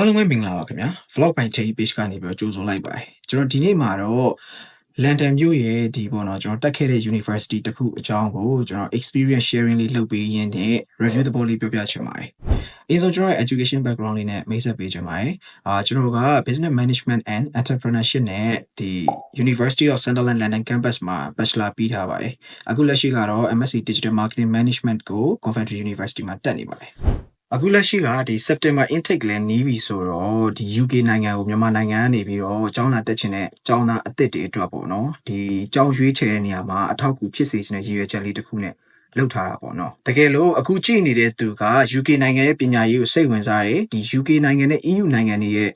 အားလုံးပဲမင်္ဂလာပါခင်ဗျာ vlog ပိုင်း change page ကနေပြီးတော့ကြိုဆိုလိုက်ပါတယ်ကျွန်တော်ဒီနေ့မှာတော့ London မြို့ရဲ့ဒီပေါ့နော်ကျွန်တော်တက်ခဲ့တဲ့ university တစ်ခုအကြောင်းကိုကျွန်တော် experience sharing လေးလုပ်ပေးရင်းနဲ့ review သဘောလေးပြောပြချင်ပါတယ်အရင်ဆုံးကျွန်တော်ရဲ့ education background လေးနဲ့မိတ်ဆက်ပေးချင်ပါတယ်အာကျွန်တော်က business management and entrepreneurship နဲ့ဒီ University of Sunderland London campus မှာ bachelor ပြီးထားပါတယ်အခုလက်ရှိကတော့ MSc Digital Marketing Management ကို Coventry University မှာတက်နေပါတယ် အခုလက်ရှိကဒီ September intake လည်းနီးပြီဆိုတော့ဒီ UK နိုင်ငံကိုမြန်မာနိုင်ငံကနေပြီးတော့ကျောင်းလာတက်ချင်တဲ့ကျောင်းသားအသစ်တွေအတွက်ပေါ့နော်ဒီကျောင်းရွေးချယ်တဲ့နေရာမှာအထောက်အကူဖြစ်စေချင်တဲ့ရည်ရွယ်ချက်လေးတစ်ခုနဲ့လုပ်ထားတာပေါ့နော်တကယ်လို့အခုကြည့်နေတဲ့သူက UK နိုင်ငံရဲ့ပညာရေးကိုစိတ်ဝင်စားတယ်ဒီ UK နိုင်ငံနဲ့ EU နိုင်ငံတွေရဲ့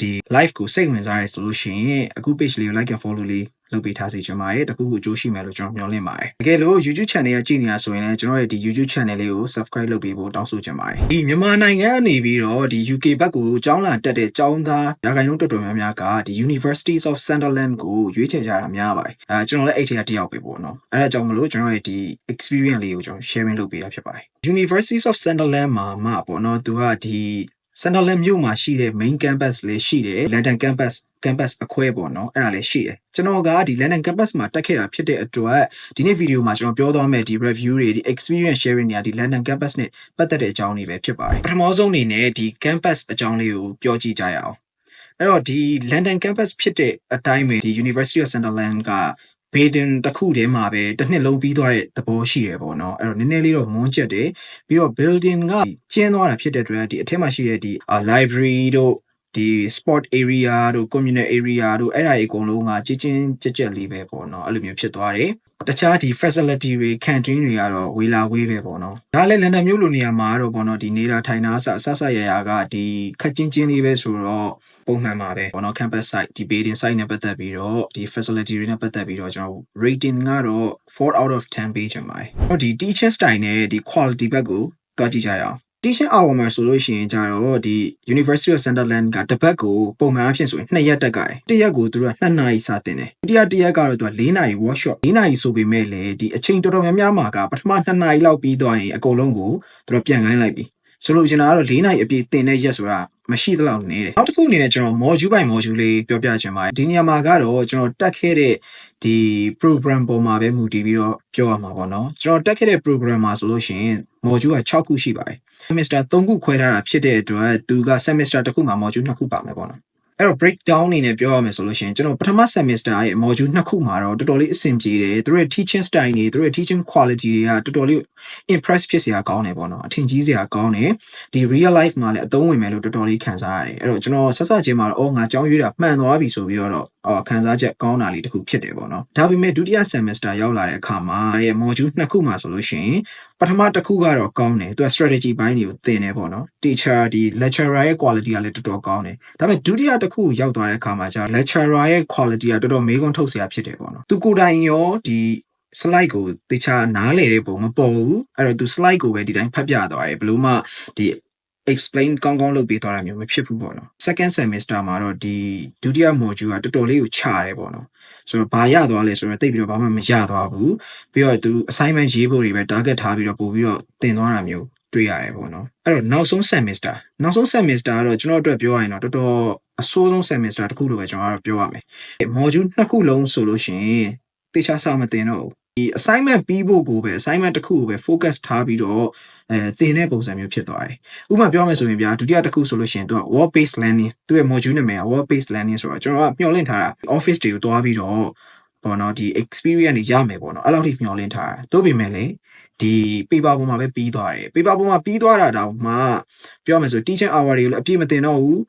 ဒီ live ကိုစိတ်ဝင်စားရဲဆိုလို့ရှိရင်အခု page လေးကို like and follow လေး လုပ်ပေးထားစီချင်ပါတယ်တခုခုအကျိုးရှိမယ်လို့ကျွန်တော်မျှော်လင့်ပါတယ်တကယ်လို့ YouTube channel ကကြည့်နေတာဆိုရင်လည်းကျွန်တော်ရဲ့ဒီ YouTube channel လေးကို subscribe လုပ်ပေးဖို့တောင်းဆိုချင်ပါတယ်ဒီမြန်မာနိုင်ငံကနေပြီးတော့ဒီ UK ဘက်ကိုကျောင်းလာတက်တဲ့ကျောင်းသားရာခိုင်နှုန်းတော်တော်များများကဒီ Universities of Sunderland ကိုရွေးချယ်ကြတာများပါတယ်အဲကျွန်တော်လည်းအဲ့ထက်ကတယောက်ပဲပေါ့နော်အဲဒါကြောင့်မလို့ကျွန်တော်ရဲ့ဒီ experience လေးကိုကျွန်တော် sharing လုပ်ပေးတာဖြစ်ပါတယ် Universities of Sunderland မှာမှပေါ့နော်သူကဒီ Sunderland မြို့မှာရှိတဲ့ main campus လေးရှိတယ် London campus campus အခွဲပေါ့နော်အဲ့ဒါလေးရှိတယ်ကျွန်တော်ကဒီ London campus မှာတက်ခဲ့တာဖြစ်တဲ့အတွက်ဒီနေ့ဗီဒီယိုမှာကျွန်တော်ပြောသွားမယ့်ဒီ review တွေဒီ experience sharing တွေကဒီ London campus နဲ့ပတ်သက်တဲ့အကြောင်းတွေပဲဖြစ်ပါတယ်ပထမဆုံးအနေနဲ့ဒီ campus အကြောင်းလေးကိုပြောကြည့်ကြရအောင်အဲ့တော့ဒီ London campus ဖြစ်တဲ့အတိုင်းပဲဒီ University of Sunderland ကဘေဒင်တစ်ခုတည်းမှာပဲတစ်နှစ်လုံးပြီးသွားတဲ့သဘောရှိတယ်ပေါ့နော်အဲ့တော့နည်းနည်းလေးတော့မွန်းကျက်တယ်ပြီးတော့ building ကကျင်းသွားတာဖြစ်တဲ့အတွက်ဒီအထက်မှာရှိတဲ့ဒီ library တို့ ဒီ sport area တို့ communal area တို့အဲ့ဒါတွေအကုန်လုံးကကြီးချင်းကြက်ကြက်လေးပဲပေါ့နော်အဲ့လိုမျိုးဖြစ်သွားတယ်တခြားဒီ facility တွေ canteen တွေကတော့ဝေလာဝေးပဲပေါ့နော်ဒါလည်းလန်ဒန်မြို့လိုနေရာမှာတော့ပေါ့နော်ဒီနေတာထိုင်တာအစအဆဆရရကဒီခက်ချင်းချင်းလေးပဲဆိုတော့ပုံမှန်ပါပဲပေါ့နော် campus site ဒီ building site နဲ့ပတ်သက်ပြီးတော့ဒီ facility တွေနဲ့ပတ်သက်ပြီးတော့ကျွန်တော် rating ကတော့4 out of 10ပေးချင်ပါတယ်ဟောဒီ teacher style နဲ့ဒီ quality ဘက်ကိုတွားကြည့်ကြရအောင် teaching hour မှာဆိုလို့ရှိရင်ကြတော့ဒီ University of Sunderland ကတစ်ပတ်ကိုပုံမှန်အဖြစ်ဆိုရင်2ရက်တက်ကြတယ်တစ်ရက်ကိုသူတို့က2နာရီစာတင်တယ်ဒုတိယတစ်ရက်ကတော့သူက4နာရီ workshop 4နာရီဆိုပေမဲ့လည်းဒီအချိန်တော်တော်များများမှာကပထမ2နာရီလောက်ပြီးသွားရင်အကုန်လုံးကိုသူတို့ပြန်ခိုင်းလိုက်ပြီ ဆိုလို့ကျွန်တော်ကတော့၄နိုင်အပြည့်တင်တဲ့ရက်ဆိုတာမရှိသလောက်နေတယ်နောက်တစ်ခုအနေနဲ့ကျွန်တော် module by module လေးပြောပြချင်ပါတယ်ဒီနေရာမှာကတော့ကျွန်တော်တက်ခဲ့တဲ့ဒီ program ပေါ်မှာပဲမူတည်ပြီးတော့ပြောရမှာပေါ့နော်ကျွန်တော်တက်ခဲ့တဲ့ program မှာဆိုလို့ရှိရင် module က6ခုရှိပါတယ် semester 3ခုခွဲထားတာဖြစ်တဲ့အတွက်သူက semester တစ်ခုမှာ module 2ခုပါမယ်ပေါ့နော် အဲ့တော့ breakdown အနေနဲ့ပြောရမယ်ဆိုလို့ရှိရင်ကျွန်တော်ပထမ semester ရဲ့ module နှစ်ခုမှာတော့တော်တော်လေးအဆင်ပြေတယ်သူတို့ရဲ့ teaching style တွေသူတို့ရဲ့ teaching quality တွေကတော်တော်လေး impress ဖြစ်စရာကောင်းတယ်ပေါ့နော်အထင်ကြီးစရာကောင်းတယ်ဒီ real life မှာလည်းအသုံးဝင်မယ်လို့တော်တော်လေးခံစားရတယ်အဲ့တော့ကျွန်တော်ဆက်ဆက်ချင်းမှာတော့အော်ငါကြောင်းရွေးတာမှန်သွားပြီဆိုပြီးတော့အော် ခံစားချက်ကောင်းတာလေးတစ်ခုဖြစ်တယ်ပေါ့နော်ဒါပေမဲ့ဒုတိယ semester ရောက်လာတဲ့အခါမှာရဲ့ module နှစ်ခုမှာဆိုလို့ရှိရင်ပထမတစ်ခုကတော့ကောင်းတယ်သူက strategy ဘိုင်းတွေကိုသင်တယ်ပေါ့နော် teacher ဒီ lecturer ရဲ့ quality ကလည်းတော်တော်ကောင်းတယ်ဒါပေမဲ့ဒုတိယတစ်ခုရောက်သွားတဲ့အခါမှာကျ lecturer ရဲ့ quality ကတော်တော်မေးခွန်းထုတ်စရာဖြစ်တယ်ပေါ့နော်သူကိုယ်တိုင်ရောဒီ slide ကိုတခြားနားလေတဲ့ပုံမပေါ်ဘူးအဲ့တော့သူ slide ကိုပဲဒီတိုင်းဖတ်ပြသွားတယ်ဘလို့မှဒီ explain ကောင်းကောင်းလုပ်ပေးသွားတာမျိုးမဖြစ်ဘူးပေါ့နော် second semester မှာတော့ဒီဒုတိယ module ကတော်တော်လေးကိုခြားတယ်ပေါ့နော်ဆိုတော့ဘာရသွားလဲဆိုတော့တိတ်ပြီးတော့ဘာမှမရသွားဘူးပြီးတော့သူ assignment ရေးဖို့တွေပဲ target ထားပြီးတော့ပို့ပြီးတော့တင်သွားတာမျိုးတွေ့ရတယ်ပေါ့နော်အဲ့တော့နောက်ဆုံး semester နောက်ဆုံး semester ကတော့ကျွန်တော်အတွက်ပြောရရင်တော့တော်တော်အဆိုးဆုံး semester တစ်ခုလို့ပဲကျွန်တော်ကတော့ပြောရမယ် module နှစ်ခုလုံးဆိုလို့ရှိရင်တေချာစာမတင်တော့ဘူးဒီ assignment ပြီးဖို့ကိုပဲ assignment တစ်ခုကိုပဲ focus ထားပြီးတော့အဲသင်တဲ့ပုံစံမျိုးဖြစ်သွားတယ်။ဥပမာပြောမယ်ဆိုရင်ဗျာဒုတိယတစ်ခုဆိုလို့ရှိရင်သူက word based learning သူ့ရဲ့ module နာမည်က word based learning ဆိုတော့ကျွန်တော်ကမျှော်လင့်ထားတာ office တွေကိုတွားပြီးတော့ပေါ့နော်ဒီ experience တွေရမယ်ပေါ့နော်အဲ့လောက်ထိမျှော်လင့်ထားတာ။သို့ပေမဲ့လည်းဒီ paper ပေါ်မှာပဲပြီးသွားတယ် paper ပေါ်မှာပြီးသွားတာတောင်မှပြောမယ်ဆို teaching hour တွေကိုလည်းအပြည့်မတင်တော့ဘူး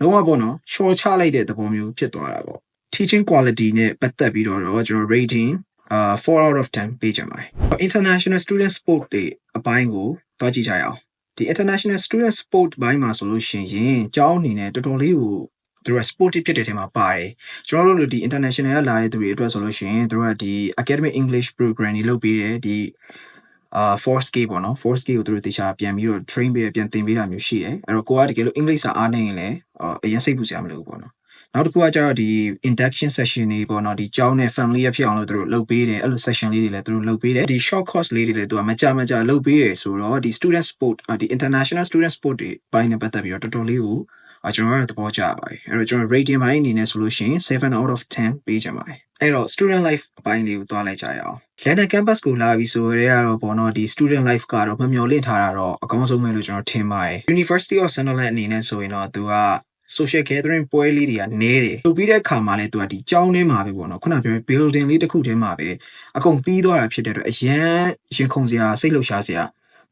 လုံးဝပေါ့နော် short ချလိုက်တဲ့သဘောမျိုးဖြစ်သွားတာပေါ့ teaching quality နဲ့ပတ်သက်ပြီးတော့ကျွန်တော် rating အာ4 out of 10ပေးကြပါတယ် international student sport တွေအပိုင်းကိုတွားကြည့်ကြရအောင်ဒီ international student sport ဘိုင်းမှာဆိုလို့ရှိရင်ကျောင်းအနေနဲ့တော်တော်လေးကိုသူတို့က sportive ဖြစ်တဲ့ထဲမှာပါတယ်ကျွန်တော်တို့ဒီ international ကလာတဲ့သူတွေအတွက်ဆိုလို့ရှိရင်သူတို့ကဒီ academic english program တွေလုပ်ပေးတယ်ဒီအာ force k ပေါ့နော် force k ကိုသူတို့တေချာပြန်ပြီးတော့ train ပေးပြန်သင်ပေးတာမျိုးရှိတယ်အဲ့တော့ကိုကတကယ်လို့ english စာအားနေရင်လည်းအရင်စိတ်ပူစရာမလိုဘူးပေါ့နော် နောက်တစ်ခုကကျတော့ဒီ induction session တွေပေါ့နော်ဒီကျောင်းနဲ့ family ရဖြစ်အောင်လို့သူတို့လုပ်ပေးတယ်အဲ့လို session လေးတွေလည်းသူတို့လုပ်ပေးတယ်ဒီ short course လေးတွေလည်းသူကမကြမကြလုပ်ပေးတယ်ဆိုတော့ဒီ student sport အာဒီ international student sport တွေပိုင်းနဲ့ပတ်သက်ပြီးတော့တော်တော်လေးကိုအာကျွန်တော်ကတော့သဘောကျပါတယ်အဲ့တော့ကျွန်တော် rating ပိုင်းအနေနဲ့ဆိုလို့ရှိရင်7 out of 10ပေးချင်ပါတယ်အဲ့တော့ student life အပိုင်းလေးကိုတွားလိုက်ကြရအောင် London campus ကိုလာပြီဆိုရဲကတော့ပေါ့နော်ဒီ student life ကတော့မမျှော်လင့်ထားတာတော့အကောင်းဆုံးပဲလို့ကျွန်တော်ထင်ပါတယ် University of Sunderland အနေနဲ့ဆိုရင်တော့သူက social gathering ပွဲလေးတွေကနည်းတယ်လုပ်ပြီးတဲ့အခါမှာလည်းသူကဒီကျောင်းထဲမှာပဲပေါ့နော်ခုနပြောတဲ့ building လေးတစ်ခုထဲမှာပဲအကုန်ပြီးသွားတာဖြစ်တဲ့အတွက်အရန်ရင်ခုန်စရာစိတ်လှုပ်ရှားစရာ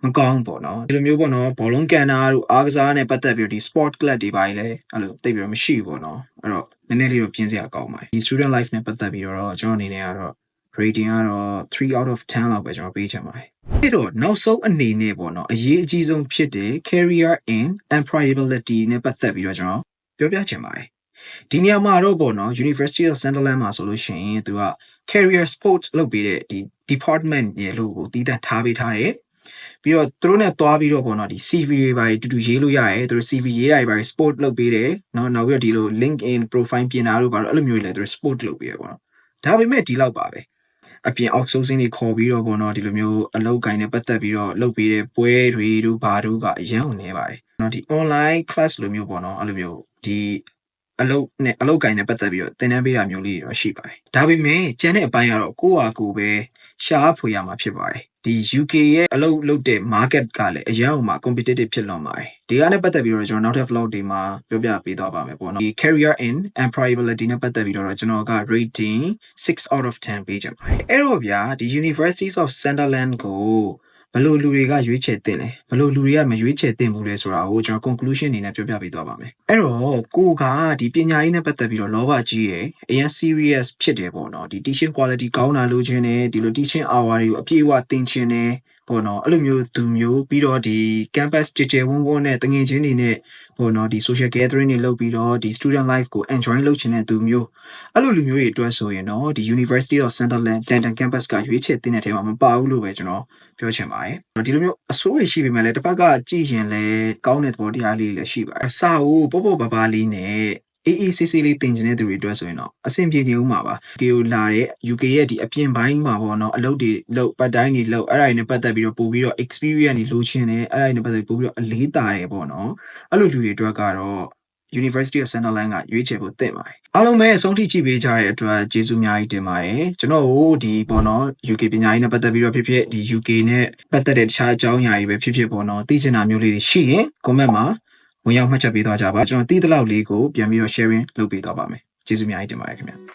မကောင်းဘူးပေါ့နော်ဒီလိုမျိုးပေါ့နော်ဘောလုံးကန်တာတို့အားကစားနဲ့ပတ်သက်ပြီးတော့ဒီ sport club တွေပါလေအဲ့လိုတိတ်ပြီးတော့မရှိဘူးပေါ့နော်အဲ့တော့နည်းနည်းလေးတော့ပြင်းစရာကောင်းပါတယ်ဒီ student life နဲ့ပတ်သက်ပြီးတော့ကျွန်တော်အနေနဲ့ကတော့ rating ကတော့3 out of 10လောက်ပဲကျွန်တော်ပေးချင်ပါတယ်အဲ့တော့နောက်ဆုံးအနေနဲ့ပေါ့နော်အရေးအကြီးဆုံးဖြစ်တဲ့ career in employability နဲ့ပတ်သက်ပြီးတော့ကျွန်တော်ပြောပြချင်ပါတယ်ဒီနေရာမှာတော့ပေါ့နော် University of Sunderland မှာဆိုလို့ရှိရင်သူက career sports လုပ်ပေးတဲ့ဒီ department ရဲ့လို့ကိုတည်တံ့ထားပေးထားတယ်ပြီးတော့သူတို့နဲ့တွားပြီးတော့ပေါ့နော်ဒီ CV တွေပါတူတူရေးလို့ရတယ်သူတို့ CV ရေးတာတွေပါ sport လုပ်ပေးတယ်เนาะနောက်ပြီးတော့ဒီလို LinkedIn profile ပြင်တာတို့ပါတော့အဲ့လိုမျိုးတွေလည်းသူတို့ sport လုပ်ပေးရပေါ့နော်ဒါပေမဲ့ဒီလောက်ပါပဲ အပြင် outsourcing တွေခေါ်ပြီးတော့ပေါ့နော်ဒီလိုမျိုးအလုပ်ကိုင်းနဲ့ပတ်သက်ပြီးတော့လုပ်ပေးတဲ့ပွဲတွေတို့ဘာတို့ကအရန်နေပါတယ်။နော်ဒီ online class လိုမျိုးပေါ့နော်အဲ့လိုမျိုးဒီအလုပ်နဲ့အလုပ်ကိုင်းနဲ့ပတ်သက်ပြီးတော့သင်တန်းပေးတာမျိုးလေးတွေတော့ရှိပါတယ်။ဒါပေမဲ့ကျန်တဲ့အပိုင်းကတော့ကိုယ့်ဟာကိုယ်ပဲရှားဖွေရမှာဖြစ်ပါတယ် ဒီ UK ရဲ့အလုပ်လုပ်တဲ့ market ကလည်းအရန်ဟိုမှာ competitive ဖြစ်လွန်ပါတယ်ဒီကနဲ့ပတ်သက်ပြီးတော့ကျွန်တော်နောက်ထပ် vlog တွေမှာပြောပြပေးသွားပါမယ်ပေါ့နော်ဒီ career in employability နဲ့ပတ်သက်ပြီးတော့ကျွန်တော်က rating 6 out of 10ပေးချင်ပါတယ်အဲ့တော့ဗျာဒီ Universities of Sunderland ကို ဘယ်လိုလူတွေကရွေးချယ်တင်လဲဘယ်လိုလူတွေကမရွေးချယ်တင်ဘူးလဲဆိုတာကိုကျွန်တော် conclusion အနေနဲ့ပြောပြပေးသွားပါမယ်အဲ့တော့ကိုကဒီပညာရေးနဲ့ပတ်သက်ပြီးတော့လောဘကြီးတယ်အရင် serious ဖြစ်တယ်ပေါ့နော်ဒီ teaching quality ကောင်းတာလို့ခြင်းတယ်ဒီလို teaching hour တွေကိုအပြည့်အဝသင်ခြင်းတယ်ပေါ့နော်အဲ့လိုမျိုးသူမျိုးပြီးတော့ဒီ campus ကြည်ကြဲဝန်းဝန်းနဲ့တငင်ချင်းတွေနဲ့ပေါ့နော်ဒီ social gathering တွေလုပ်ပြီးတော့ဒီ student life ကို enjoy လုပ်ချင်တဲ့သူမျိုးအဲ့လိုလူမျိုးတွေအတွက်ဆိုရင်တော့ဒီ University of Sunderland London campus ကရွေးချယ်တင်တဲ့ထဲမှာမပါဘူးလို့ပဲကျွန်တော် ပြောချင်ပါတယ်ဒီလိုမျိုးအစိုးရရှိပေမဲ့လည်းတစ်ဖက်ကကြည့်ရင်လည်းကောင်းတဲ့သဘောတရားလေးလည်းရှိပါတယ်အစာကိုပေါ့ပေါ့ပါပါလေးနဲ့အေးအေးဆေးဆေးလေးတင်ကျင်တဲ့သူတွေအတွက်ဆိုရင်တော့အဆင်ပြေနေဦးမှာပါ UK ကိုလာတဲ့ UK ရဲ့ဒီအပြင်ပိုင်းမှာပေါ့နော်အလုပ်တွေလုပ်ပတ်တိုင်းတွေလုပ်အဲ့ဒါတွေနဲ့ပတ်သက်ပြီးတော့ပို့ပြီးတော့ experience တွေလိုချင်တယ်အဲ့ဒါတွေနဲ့ပတ်သက်ပြီးပို့ပြီးတော့အလေးတာတယ်ပေါ့နော်အဲ့လိုလူတွေအတွက်ကတော့ University of Sunderland ကရွေးချယ်ဖို့သင့်ပါတယ်အားလုံးပဲအဆုံးထိကြည့်ပေးကြတဲ့အတွက်ကျေးဇူးအများကြီးတင်ပါတယ်ကျွန်တော်တို့ဒီပေါ့နော် UK ပညာရေးနဲ့ပတ်သက်ပြီးတော့ဖြစ်ဖြစ်ဒီ UK နဲ့ပတ်သက်တဲ့တခြားအကြောင်းအရာတွေပဲဖြစ်ဖြစ်ပေါ့နော်သိချင်တာမျိုးလေးတွေရှိရင် comment မှာဝင်ရောက်မှတ်ချက်ပေးသွားကြပါကျွန်တော်သိသလောက်လေးကိုပြန်ပြီးတော့ sharing လုပ်ပေးသွားပါမယ်ကျေးဇူးအများကြီးတင်ပါတယ်ခင်ဗျာ